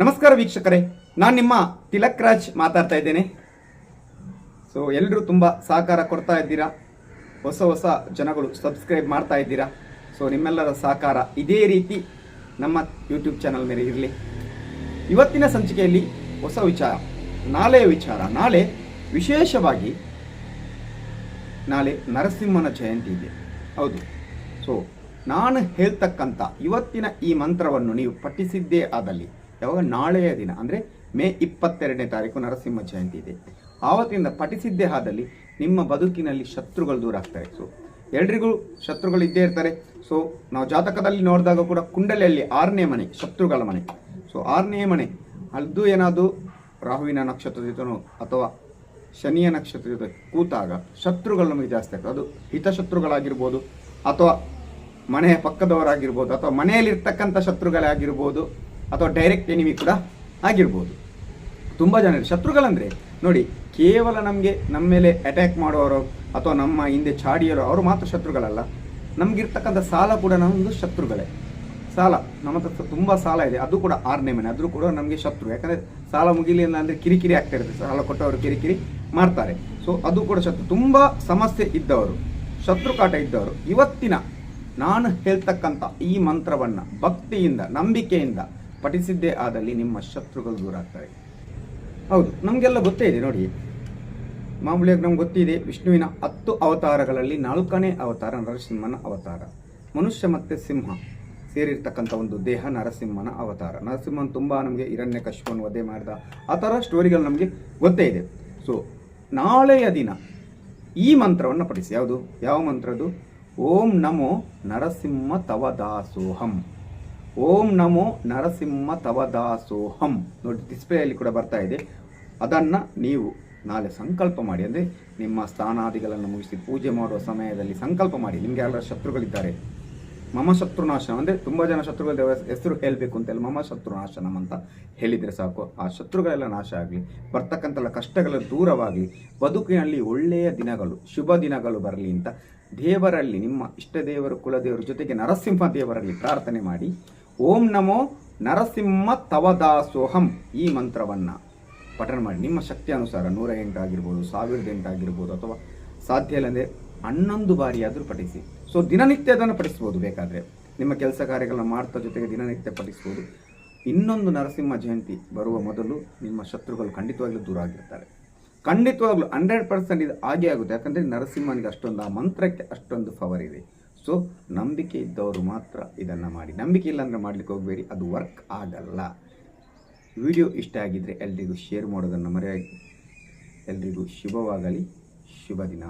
ನಮಸ್ಕಾರ ವೀಕ್ಷಕರೇ, ನಾನು ನಿಮ್ಮ ತಿಲಕ್ ರಾಜ್ ಮಾತಾಡ್ತಾ ಇದ್ದೇನೆ. ಸೊ ಎಲ್ಲರೂ ತುಂಬ ಸಹಕಾರ ಕೊಡ್ತಾ ಇದ್ದೀರಾ? ಹೊಸ ಹೊಸ ಜನಗಳು ಸಬ್ಸ್ಕ್ರೈಬ್ ಮಾಡ್ತಾ ಇದ್ದೀರಾ? ಸೊ ನಿಮ್ಮೆಲ್ಲರ ಸಹಕಾರ ಇದೇ ರೀತಿ ನಮ್ಮ ಯೂಟ್ಯೂಬ್ ಚಾನಲ್ ಮೇಲೆ ಇರಲಿ. ಇವತ್ತಿನ ಸಂಚಿಕೆಯಲ್ಲಿ ಹೊಸ ವಿಚಾರ ನಾಳೆಯ ವಿಚಾರ, ನಾಳೆ ವಿಶೇಷವಾಗಿ ನಾಳೆ ನರಸಿಂಹನ ಜಯಂತಿ ಇದೆ. ಹೌದು. ಸೊ ನಾನು ಹೇಳ್ತಕ್ಕಂಥ ಇವತ್ತಿನ ಈ ಮಂತ್ರವನ್ನು ನೀವು ಪಠಿಸಿದ್ದೇ ಆದಲ್ಲಿ ಯಾವಾಗ ನಾಳೆಯ ದಿನ, ಅಂದರೆ ಮೇ ಇಪ್ಪತ್ತೆರಡನೇ ತಾರೀಕು ನರಸಿಂಹ ಜಯಂತಿ ಇದೆ. ಆವತ್ತಿನಿಂದ ಪಠಿಸಿದ್ದೇ ಆದಲ್ಲಿ ನಿಮ್ಮ ಬದುಕಿನಲ್ಲಿ ಶತ್ರುಗಳು ದೂರ ಆಗ್ತಾರೆ. ಸೊ ಎಲ್ರಿಗೂ ಶತ್ರುಗಳು ಇದ್ದೇ ಇರ್ತಾರೆ. ಸೊ ನಾವು ಜಾತಕದಲ್ಲಿ ನೋಡಿದಾಗ ಕೂಡ ಕುಂಡಲಿಯಲ್ಲಿ ಆರನೇ ಮನೆ, ಶತ್ರುಗಳ ಮನೆ. ಸೊ ಆರನೇ ಮನೆ, ಅದು ಏನಾದರೂ ರಾಹುವಿನ ನಕ್ಷತ್ರದ ಜೊತೆನೋ ಅಥವಾ ಶನಿಯ ನಕ್ಷತ್ರ ಕೂತಾಗ ಶತ್ರುಗಳು ನಮಗೆ ಜಾಸ್ತಿ ಆಗ್ತದೆ. ಅದು ಹಿತಶತ್ರುಗಳಾಗಿರ್ಬೋದು ಅಥವಾ ಮನೆಯ ಪಕ್ಕದವರಾಗಿರ್ಬೋದು ಅಥವಾ ಮನೆಯಲ್ಲಿರ್ತಕ್ಕಂಥ ಶತ್ರುಗಳೇ ಆಗಿರ್ಬೋದು. ಅಥವಾ ಡೈರೆಕ್ಟ್ ಎನಿಮಿ ಕೂಡ ಆಗಿರ್ಬೋದು. ತುಂಬ ಜನ ಶತ್ರುಗಳಂದರೆ ನೋಡಿ, ಕೇವಲ ನಮಗೆ ನಮ್ಮ ಮೇಲೆ ಅಟ್ಯಾಕ್ ಮಾಡುವವರು ಅಥವಾ ನಮ್ಮ ಹಿಂದೆ ಚಾಡಿಯರು ಅವರು ಮಾತ್ರ ಶತ್ರುಗಳಲ್ಲ. ನಮಗಿರ್ತಕ್ಕಂಥ ಸಾಲ ಕೂಡ ನಮ್ಮದು ಶತ್ರುಗಳೇ. ಸಾಲ, ನಮ್ಮ ಹತ್ರ ತುಂಬ ಸಾಲ ಇದೆ. ಅದು ಕೂಡ ಆರನೇ ಮನೆ. ಅದರೂ ಕೂಡ ನಮಗೆ ಶತ್ರು. ಯಾಕಂದರೆ ಸಾಲ ಮುಗಿಲಿಲ್ಲ ಅಂದರೆ ಕಿರಿಕಿರಿ ಆಗ್ತಾ ಇರುತ್ತೆ. ಸಾಲ ಕೊಟ್ಟವರು ಕಿರಿಕಿರಿ ಮಾಡ್ತಾರೆ. ಸೊ ಅದು ಕೂಡ ಶತ್ರು. ತುಂಬ ಸಮಸ್ಯೆ ಇದ್ದವರು, ಶತ್ರು ಕಾಟ ಇದ್ದವರು, ಇವತ್ತಿನ ನಾನು ಹೇಳ್ತಕ್ಕಂಥ ಈ ಮಂತ್ರವನ್ನು ಭಕ್ತಿಯಿಂದ, ನಂಬಿಕೆಯಿಂದ ಪಠಿಸಿದ್ದೇ ಆದಲ್ಲಿ ನಿಮ್ಮ ಶತ್ರುಗಳು ದೂರ ಆಗ್ತಾರೆ. ಹೌದು, ನಮಗೆಲ್ಲ ಗೊತ್ತೇ ಇದೆ ನೋಡಿ. ಮಾಮೂಲಿಯಾಗಿ ನಮ್ಗೆ ಗೊತ್ತಿದೆ, ವಿಷ್ಣುವಿನ ಹತ್ತು ಅವತಾರಗಳಲ್ಲಿ ನಾಲ್ಕನೇ ಅವತಾರ ನರಸಿಂಹನ ಅವತಾರ. ಮನುಷ್ಯ ಮತ್ತು ಸಿಂಹ ಸೇರಿರ್ತಕ್ಕಂಥ ಒಂದು ದೇಹ ನರಸಿಂಹನ ಅವತಾರ. ನರಸಿಂಹನ್ ತುಂಬ ನಮಗೆ ಇರಣ್ಯ ಕಶ್ಮನ್ ವಧೆ ಮಾಡಿದ ಆ ಥರ ಸ್ಟೋರಿಗಳು ನಮಗೆ ಗೊತ್ತೇ ಇದೆ. ಸೊ ನಾಳೆಯ ದಿನ ಈ ಮಂತ್ರವನ್ನು ಪಠಿಸಿ. ಯಾವುದು? ಯಾವ ಮಂತ್ರದ್ದು? ಓಂ ನಮೋ ನರಸಿಂಹ ತವ ದಾಸೋಹಂ. ಓಂ ನಮೋ ನರಸಿಂಹ ತವ ದಾಸೋಹಂ. ನೋಡಿ ಡಿಸ್ಪ್ಲೇಯಲ್ಲಿ ಕೂಡ ಬರ್ತಾ ಇದೆ. ಅದನ್ನು ನೀವು ನಾಳೆ ಸಂಕಲ್ಪ ಮಾಡಿ, ಅಂದರೆ ನಿಮ್ಮ ಸ್ಥಾನಾದಿಗಳನ್ನು ಮುಗಿಸಿ ಪೂಜೆ ಮಾಡುವ ಸಮಯದಲ್ಲಿ ಸಂಕಲ್ಪ ಮಾಡಿ. ನಿಮಗೆ ಯಾರ ಶತ್ರುಗಳಿದ್ದಾರೆ? ಮಮ ಶತ್ರುನಾಶನ, ಅಂದರೆ ತುಂಬ ಜನ ಶತ್ರುಗಳ ಹೆಸರು ಹೇಳಬೇಕು ಅಂತೆಲ್ಲ ಮಮ ಶತ್ರುನಾಶನ ಅಂತ ಹೇಳಿದರೆ ಸಾಕು. ಆ ಶತ್ರುಗಳೆಲ್ಲ ನಾಶ ಆಗಲಿ ಬರ್ತಕ್ಕಂಥ ಕಷ್ಟಗಳ ದೂರವಾಗಲಿ, ಬದುಕಿನಲ್ಲಿ ಒಳ್ಳೆಯ ದಿನಗಳು, ಶುಭ ದಿನಗಳು ಬರಲಿ ಅಂತ ದೇವರಲ್ಲಿ, ನಿಮ್ಮ ಇಷ್ಟ ದೇವರು, ಕುಲದೇವರ ಜೊತೆಗೆ ನರಸಿಂಹ ದೇವರಲ್ಲಿ ಪ್ರಾರ್ಥನೆ ಮಾಡಿ ಓಂ ನಮೋ ನರಸಿಂಹ ತವದಾಸೋಹಂ ಈ ಮಂತ್ರವನ್ನು ಪಠಣ ಮಾಡಿ. ನಿಮ್ಮ ಶಕ್ತಿ ಅನುಸಾರ ನೂರ ಎಂಟು ಆಗಿರ್ಬೋದು, ಸಾವಿರದ ಎಂಟು ಆಗಿರ್ಬೋದು ಅಥವಾ ಸಾಧ್ಯ ಇಲ್ಲದೆ ಹನ್ನೊಂದು ಬಾರಿಯಾದರೂ ಪಠಿಸಿ. ಸೊ ದಿನನಿತ್ಯ ಅದನ್ನು ಪಠಿಸ್ಬೋದು ಬೇಕಾದರೆ. ನಿಮ್ಮ ಕೆಲಸ ಕಾರ್ಯಗಳನ್ನ ಮಾಡ್ತಾ ಜೊತೆಗೆ ದಿನನಿತ್ಯ ಪಠಿಸ್ಬೋದು. ಇನ್ನೊಂದು ನರಸಿಂಹ ಜಯಂತಿ ಬರುವ ಮೊದಲು ನಿಮ್ಮ ಶತ್ರುಗಳು ಖಂಡಿತವಾಗ್ಲೂ ದೂರ ಆಗಿರ್ತಾರೆ. ಖಂಡಿತವಾಗಲೂ ಹಂಡ್ರೆಡ್ ಪರ್ಸೆಂಟ್ ಇದು ಆಗೇ ಆಗುತ್ತೆ. ಯಾಕಂದರೆ ನರಸಿಂಹನಿಗೆ ಅಷ್ಟೊಂದು, ಆ ಮಂತ್ರಕ್ಕೆ ಅಷ್ಟೊಂದು ಪವರ್ ಇದೆ. ಸೊ ನಂಬಿಕೆ ಇದ್ದವರು ಮಾತ್ರ ಇದನ್ನು ಮಾಡಿ. ನಂಬಿಕೆ ಇಲ್ಲ ಅಂದರೆ ಮಾಡ್ಲಿಕ್ಕೆ ಹೋಗಬೇಡಿ. ಅದು ವರ್ಕ್ ಆಗಲ್ಲ. ವಿಡಿಯೋ ಇಷ್ಟ ಆಗಿದ್ದರೆ ಎಲ್ರಿಗೂ ಶೇರ್ ಮಾಡೋದನ್ನು ಮರೆಯಾಗಿ. ಎಲ್ರಿಗೂ ಶುಭವಾಗಲಿ. ಶುಭ ದಿನ